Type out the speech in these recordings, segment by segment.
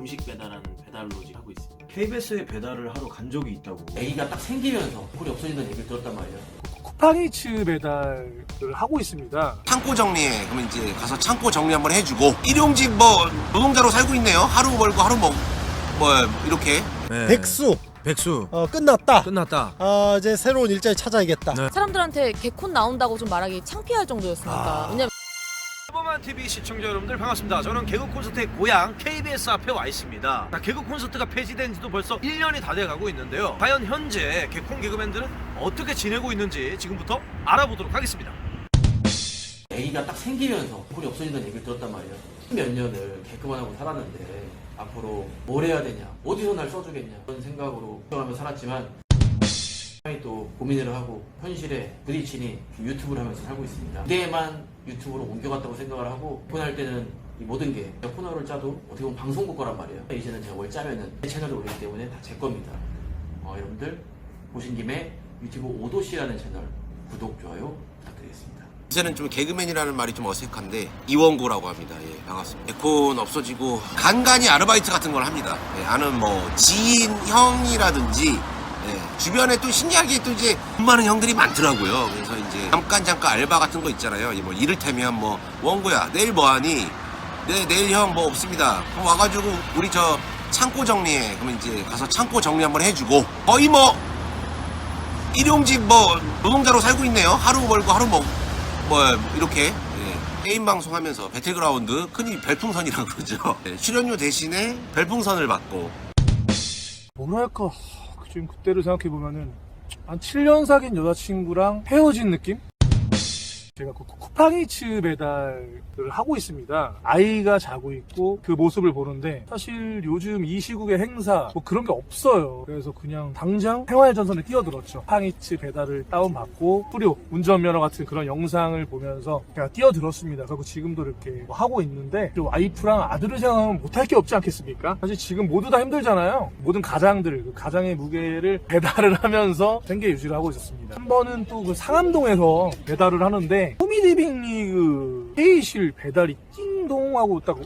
음식 배달하는 배달로직 하고 있습니다. KBS에 배달을 하러 간 적이 있다고. 애기가 딱 생기면서 콜이 없어진다는 얘기를 들었단 말이야. 쿠팡이츠 배달을 하고 있습니다. 창고 정리해. 그러면 이제 가서 창고 정리 한번 해주고 일용직 뭐 노동자로 살고 있네요. 하루 벌고 하루 먹, 뭐 이렇게. 네. 백수 백수 어, 끝났다. 끝났다. 어, 이제 새로운 일자리 찾아야겠다. 네. 사람들한테 개콘 나온다고 좀 말하기 창피할 정도였으니까. 아. 왜냐면 보만 TV 시청자 여러분들 반갑습니다. 저는 개그 콘서트의 고향 KBS 앞에 와 있습니다. 자, 개그 콘서트가 폐지된 지도 벌써 1년이 다 돼가고 있는데요. 과연 현재 개콘 개그맨들은 어떻게 지내고 있는지 지금부터 알아보도록 하겠습니다. 애기가 딱 생기면서 콜이 없어진다는 얘기를 들었단 말이야. 몇 년을 개그만 하고 살았는데 앞으로 뭘 해야 되냐, 어디서 날 써주겠냐 그런 생각으로 걱정하며 살았지만 상당히 또 고민을 하고 현실에 부딪히니 유튜브를 하면서 살고 있습니다. 그때만 유튜브로 옮겨갔다고 생각을 하고 코너할 때는 이 모든 게 코너를 짜도 어떻게 보면 방송국 거란 말이에요. 이제는 제가 뭘 짜면은 제 채널에 올리기 때문에 다 제 겁니다. 어, 여러분들 보신 김에 유튜브 오도시라는 채널 구독, 좋아요 부탁드리겠습니다. 요새는 좀 개그맨이라는 말이 좀 어색한데 이원고라고 합니다. 예, 반갑습니다. 에콘 없어지고 간간히 아르바이트 같은 걸 합니다. 예, 아는 뭐 지인 형이라든지 예, 주변에 또 신기하게 또 이제 돈 많은 형들이 많더라고요. 그래서 이제 잠깐 잠깐 알바 같은 거 있잖아요. 예, 뭐 이를테면 뭐 원고야 내일 뭐하니? 네 내일 형 뭐 없습니다. 그럼 와가지고 우리 저 창고 정리해. 그러면 이제 가서 창고 정리 한번 해주고 거의 뭐 일용직 뭐 노동자로 살고 있네요. 하루 벌고 하루 먹, 뭐 이렇게 예, 게임 방송하면서 배틀그라운드 흔히 별풍선이라고 그러죠. 예, 출연료 대신에 별풍선을 받고 뭐랄까 지금 그때를 생각해 보면은 한 7년 사귄 여자친구랑 헤어진 느낌? 제가 그 쿠팡이츠 배달을 하고 있습니다. 아이가 자고 있고 그 모습을 보는데 사실 요즘 이 시국의 행사 뭐 그런 게 없어요. 그래서 그냥 당장 생활전선에 뛰어들었죠. 쿠팡이츠 배달을 다운받고 무료 운전면허 같은 그런 영상을 보면서 제가 뛰어들었습니다. 그리고 지금도 이렇게 뭐 하고 있는데 그 와이프랑 아들을 생각하면 못할 게 없지 않겠습니까? 사실 지금 모두 다 힘들잖아요. 모든 가장들 그 가장의 무게를 배달을 하면서 생계 유지를 하고 있었습니다. 한 번은 또 그 상암동에서 배달을 하는데 코미디빅 리그 회의실 배달이 띵동 하고 딱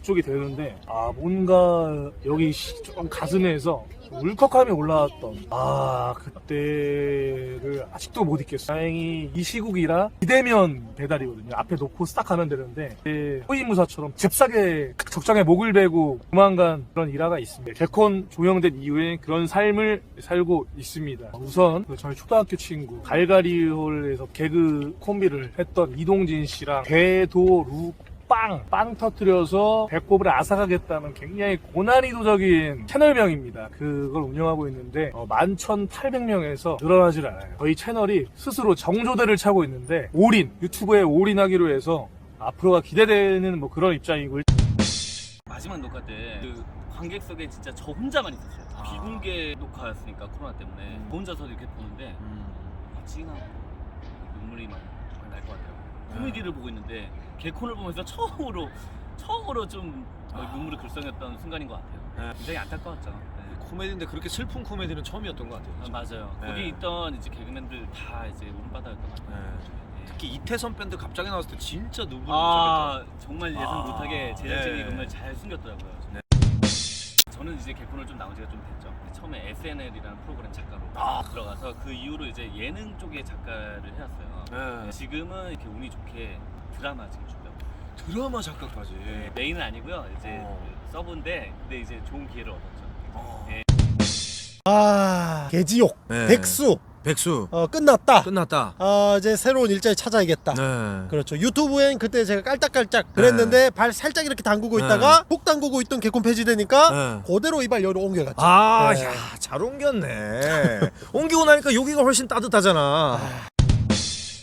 그쪽이 되는데 아 뭔가 여기 시- 좀 가슴에서 울컥함이 올라왔던 아 그때를 아직도 못 잊겠어요. 다행히 이 시국이라 비대면 배달이거든요. 앞에 놓고 싹 가면 되는데 제 호위무사처럼 잽싸게 적장에 목을 베고 도망간 그런 일화가 있습니다. 개콘 종영된 이후에 그런 삶을 살고 있습니다. 우선 그 저희 초등학교 친구 갈가리홀에서 개그 콤비를 했던 이동진 씨랑 배도루 빵! 빵 터뜨려서 배꼽을 앗아가겠다는 굉장히 고난이도적인 채널명입니다. 그걸 운영하고 있는데 11,800명에서 늘어나질 않아요. 저희 채널이 스스로 정조대를 차고 있는데 올인, 유튜브에 올인하기로 해서 앞으로가 기대되는 뭐 그런 입장이고 마지막 녹화 때 그 관객석에 진짜 저 혼자만 있었어요. 아. 비공개 녹화였으니까 코로나 때문에 저 혼자서 이렇게 보는데 음. 아, 찡하고 눈물이 막 날 것 같아요. 코미디를 보고 있는데 개콘을 보면서 처음으로 처음으로 좀 어, 눈물이 글썽였던 순간인 것 같아요. 굉장히 안타까웠죠. 네. 코미디인데 그렇게 슬픈 코미디는 처음이었던 것 같아요. 아, 맞아요. 네. 거기 있던 이제 개그맨들 다 이제 울바다였던 것 같아요. 네. 특히 이태선 밴드 갑자기 나왔을 때 진짜 눈물이 아 정말 예상 아, 못하게 제작진이 네. 정말 잘 숨겼더라고요. 저는 이제 개콘을 좀 나온 지가 좀 됐죠. 처음에 SNL이라는 프로그램 작가로 아. 들어가서 그 이후로 이제 예능 쪽에 작가를 해왔어요. 네. 지금은 이렇게 운이 좋게 드라마 지금 준비하고 있어요. 드라마 작가까지. 네, 메인은 아니고요. 이제 어. 서브인데 근데 이제 좋은 기회를 얻었죠. 어. 네. 아, 개지옥. 네. 백수. 백수 어, 끝났다. 끝났다. 어, 이제 새로운 일자리 찾아야겠다. 네. 그렇죠. 유튜브엔 그때 제가 깔짝깔짝 그랬는데 발 살짝 이렇게 담그고 네. 있다가 꼭 담그고 있던 개콘 폐지되니까 네. 그대로 이발 여로 옮겨갔죠. 아, 네. 야, 잘 옮겼네. 옮기고 나니까 여기가 훨씬 따뜻하잖아.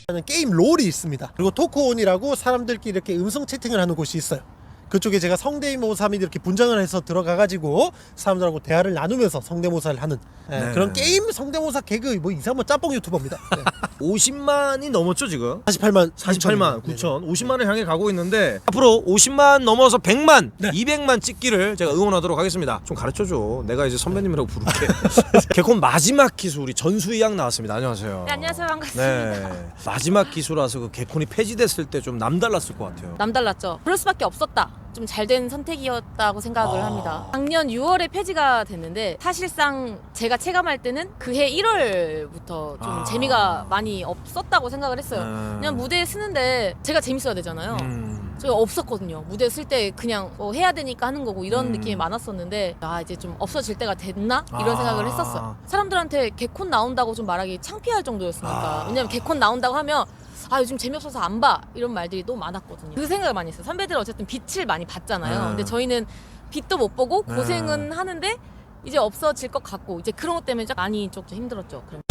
하는 게임 롤이 있습니다. 그리고 토크온이라고 사람들끼리 이렇게 음성 채팅을 하는 곳이 있어요. 그쪽에 제가 성대모사 및 이렇게 분장을 해서 들어가가지고 사람들하고 대화를 나누면서 성대모사를 하는 예, 네. 그런 게임 성대모사 개그 뭐 이상한 짬뽕 유튜버입니다. 네. 50만이 넘었죠, 지금? 48만 48만 9천. 9천 50만을 향해 가고 있는데 앞으로 50만 넘어서 100만 네. 200만 찍기를 제가 응원하도록 하겠습니다 좀 가르쳐줘 내가 이제 선배님이라고 부를게 개콘 마지막 기수 우리 전수희 양 나왔습니다 안녕하세요 네, 안녕하세요. 반갑습니다. 네 마지막 기수라서 그 개콘이 폐지됐을 때 좀 남달랐을 것 같아요 남달랐죠. 그럴 수밖에 없었다. 좀 잘 된 선택이었다고 생각을 아. 합니다. 작년 6월에 폐지가 됐는데 사실상 제가 체감할 때는 그해 1월부터 좀 아. 재미가 많이 없었다고 생각을 했어요. 그냥 무대에 쓰는데 제가 재밌어야 되잖아요. 음. 저희 없었거든요. 무대 쓸 때 그냥 뭐 해야 되니까 하는 거고 이런 음. 느낌이 많았었는데 아 이제 좀 없어질 때가 됐나 이런 아. 생각을 했었어요. 사람들한테 개콘 나온다고 좀 말하기 창피할 정도였으니까. 아. 왜냐면 개콘 나온다고 하면 아 요즘 재미없어서 안 봐 이런 말들이 너무 많았거든요. 그 생각을 많이 했어요. 선배들은 어쨌든 빛을 많이 봤잖아요. 네. 근데 저희는 빛도 못 보고 네. 고생은 하는데 이제 없어질 것 같고 이제 그런 것 때문에 좀 많이 좀 힘들었죠. 그럼.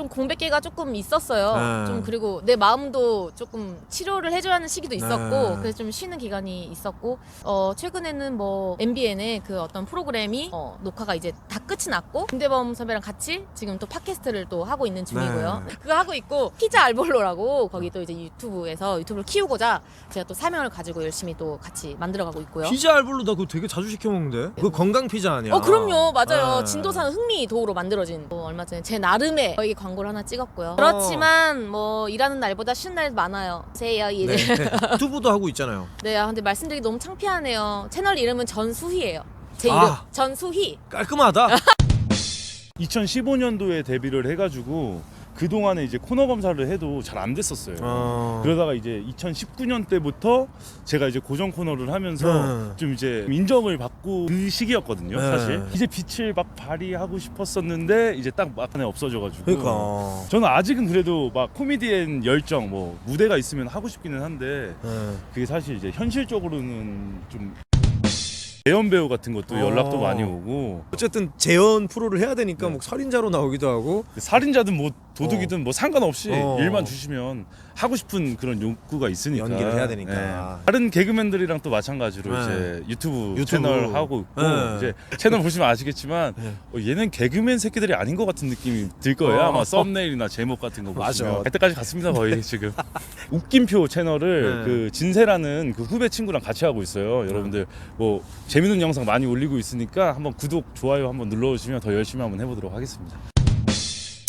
좀 공백기가 조금 있었어요. 네. 좀 그리고 내 마음도 조금 치료를 해줘야 하는 시기도 있었고 네. 그래서 좀 쉬는 기간이 있었고 어 최근에는 뭐 MBN의 그 어떤 프로그램이 어, 녹화가 이제 다 끝이 났고 김대범 선배랑 같이 지금 또 팟캐스트를 또 하고 있는 중이고요. 네. 그거 하고 있고 피자 알볼로라고 거기 또 이제 유튜브에서 유튜브를 키우고자 제가 또 사명을 가지고 열심히 또 같이 만들어가고 있고요. 피자 알볼로 나 그거 되게 자주 시켜 먹는데. 그거 건강 피자 아니야? 어 그럼요 맞아요 네. 진도산 흥미 도우로 만들어진 뭐 얼마 전에 제 나름의 저희 광 고를 하나 찍었고요 그렇지만 뭐 일하는 날보다 쉬는 날 많아요 세요 일 네. 네. 유튜브도 하고 있잖아요. 아, 근데 말씀드리기 너무 창피하네요 채널 이름은 전수희예요 제 이름 아. 전수희 깔끔하다. 2015년도에 데뷔를 해가지고 그 동안에 이제 코너 검사를 해도 잘 안 됐었어요. 어. 그러다가 이제 2019년 때부터 제가 이제 고정 코너를 하면서 네. 좀 이제 인정을 받고 그 시기였거든요. 네. 사실 이제 빛을 막 발휘하고 싶었었는데 이제 딱 막판에 없어져가지고. 그러니까. 저는 아직은 그래도 막 코미디엔 열정 뭐 무대가 있으면 하고 싶기는 한데 네. 그게 사실 이제 현실적으로는 좀 대연 배우 같은 것도 연락도 어. 많이 오고 어쨌든 재연 프로를 해야 되니까 네. 뭐 살인자로 나오기도 하고 살인자든 뭐 도둑이든 뭐 상관없이 어. 일만 주시면 하고 싶은 그런 욕구가 있으니까 연기를 해야 되니까. 네. 다른 개그맨들이랑 또 마찬가지로 네. 이제 유튜브, 유튜브. 채널 하고 있고 네. 이제 채널 보시면 아시겠지만 네. 어, 얘는 개그맨 새끼들이 아닌 것 같은 느낌이 들 거예요 어. 아마 썸네일이나 제목 같은 거 맞아. 보시면 그때까지 갔습니다 거의 지금 웃김표 채널을 네. 그 진세라는 그 후배 친구랑 같이 하고 있어요 여러분들 뭐 재밌는 영상 많이 올리고 있으니까 한번 구독 좋아요 한번 눌러주시면 더 열심히 한번 해보도록 하겠습니다.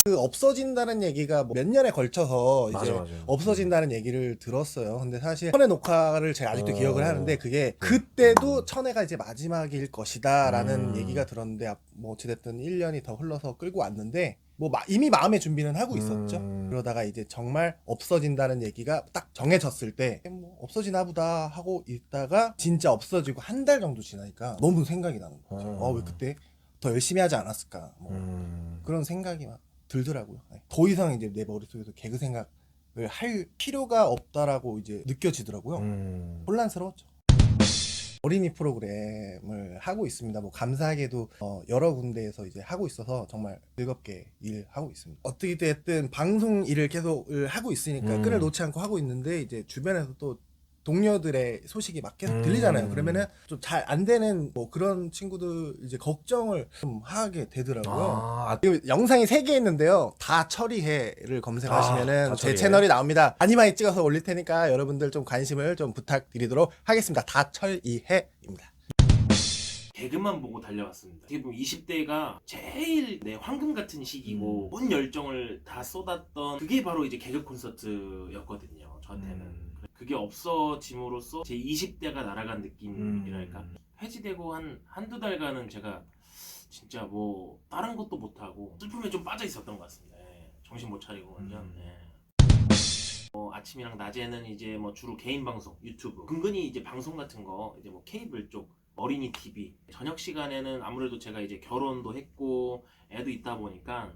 그 없어진다는 얘기가 뭐몇 년에 걸쳐서 이제 맞아, 맞아. 없어진다는 얘기를 들었어요. 근데 사실 천의 녹화를 제가 아직도 어. 기억을 하는데 그게 그때도 천혜가 이제 마지막일 것이다라는 음. 얘기가 들었는데 앞- 뭐 어찌됐든 1년이 더 흘러서 끌고 왔는데 뭐 마- 이미 마음의 준비는 하고 있었죠. 음. 그러다가 이제 정말 없어진다는 얘기가 딱 정해졌을 때 뭐 없어지나 보다 하고 있다가 진짜 없어지고 한 달 정도 지나니까 너무 생각이 나는 거죠. 어. 어, 왜 그때 더 열심히 하지 않았을까? 뭐 음. 그런 생각이 막 들더라고요. 네. 더 이상 이제 내 머릿속에서 개그 생각을 할 필요가 없다라고 이제 느껴지더라고요. 음. 혼란스러웠죠. 어린이 프로그램을 하고 있습니다. 뭐 감사하게도 어, 여러 군데에서 이제 하고 있어서 정말 즐겁게 일하고 있습니다. 어떻게 됐든 방송 일을 계속 하고 있으니까 음. 끈을 놓지 않고 하고 있는데 이제 주변에서 또 동료들의 소식이 막 계속 음. 들리잖아요. 그러면은 좀 잘 안 되는 뭐 그런 친구들 이제 걱정을 좀 하게 되더라고요. 아, 그리고 영상이 세 개 있는데요. 다 처리해를 검색하시면은 아, 다제 처리해. 채널이 나옵니다. 아니마이 찍어서 올릴 테니까 여러분들 좀 관심을 좀 부탁드리도록 하겠습니다. 다 처리해입니다. 개그만 보고 달려왔습니다. 어떻게 보면 20대가 제일 내 황금 같은 시기고 온 열정을 다 쏟았던 그게 바로 이제 개그 콘서트였거든요. 저한테는. 음. 그게 없어짐으로써 제 20대가 날아간 느낌이랄까. 음. 폐지되고 한 한두 달간은 제가 진짜 뭐 다른 것도 못하고 슬픔에 좀 빠져 있었던 것 같습니다. 예. 정신 못 차리고 완전. 음. 예. 뭐 아침이랑 낮에는 이제 뭐 주로 개인 방송, 유튜브, 근근히 이제 방송 같은 거 이제 뭐 케이블 쪽 어린이 TV 저녁 시간에는 아무래도 제가 이제 결혼도 했고 애도 있다 보니까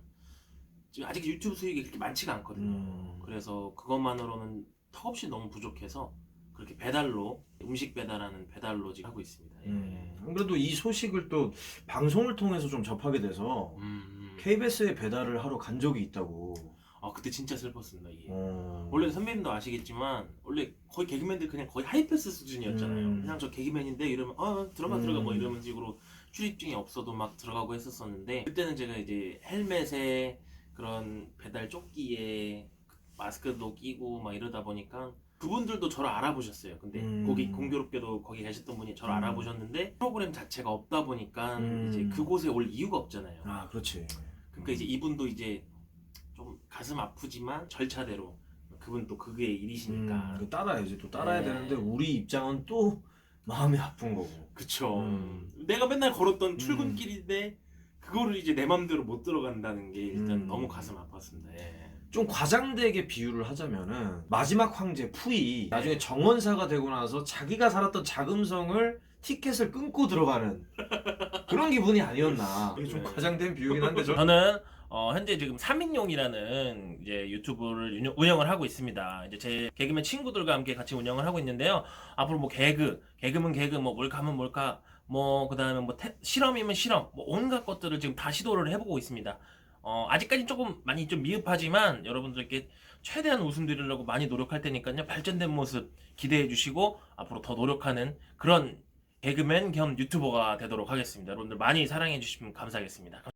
지금 아직 유튜브 수익이 그렇게 많지가 않거든요. 음. 그래서 그것만으로는 턱없이 너무 부족해서 그렇게 배달로 음식 배달하는 배달로 지금 하고 있습니다. 예. 음, 그래도 이 소식을 또 방송을 통해서 좀 접하게 돼서 음, 음. KBS에 배달을 하러 간 적이 있다고. 아 그때 진짜 슬펐습니다. 이게. 어. 원래 선배님도 아시겠지만 원래 거의 개그맨들 그냥 거의 하이패스 수준이었잖아요. 음. 그냥 저 개그맨인데 이러면 어 들어가 음. 들어가 뭐 이러면 식으로 출입증이 없어도 막 들어가고 했었었는데 그때는 제가 이제 헬멧에 그런 배달 조끼에 마스크도 끼고 막 이러다 보니까 그분들도 저를 알아보셨어요. 근데 음. 거기 공교롭게도 거기 계셨던 분이 저를 음. 알아보셨는데 프로그램 자체가 없다 보니까 음. 이제 그곳에 올 이유가 없잖아요. 아, 그렇지. 그러니까 이제 이분도 이제 좀 가슴 아프지만 절차대로 그분 또 그게 일이시니까 음, 그 따라야지. 또 따라야 네. 되는데 우리 입장은 또 마음이 아픈 거고. 그쵸. 음. 내가 맨날 걸었던 출근길인데 그거를 이제 내 맘대로 못 들어간다는 게 일단 음. 너무 가슴 아팠습니다. 예. 좀 과장되게 비유를 하자면은 마지막 황제 푸이 나중에 정원사가 되고 나서 자기가 살았던 자금성을 티켓을 끊고 들어가는 그런 기분이 아니었나. 이게 좀 네. 과장된 비유긴 한데 저 저는 어, 현재 지금 3인용이라는 이제 유튜브를 운영- 운영을 하고 있습니다. 이제 제 개그맨 친구들과 함께 같이 운영을 하고 있는데요. 앞으로 뭐 개그, 개그면 개그, 뭐 몰카면 몰카, 뭐 그다음에 뭐 태- 실험이면 실험, 뭐 온갖 것들을 지금 다 시도를 해보고 있습니다. 어, 아직까지 조금 많이 좀 미흡하지만 여러분들께 최대한 웃음 드리려고 많이 노력할 테니까요. 발전된 모습 기대해 주시고 앞으로 더 노력하는 그런 개그맨 겸 유튜버가 되도록 하겠습니다. 여러분들 많이 사랑해 주시면 감사하겠습니다.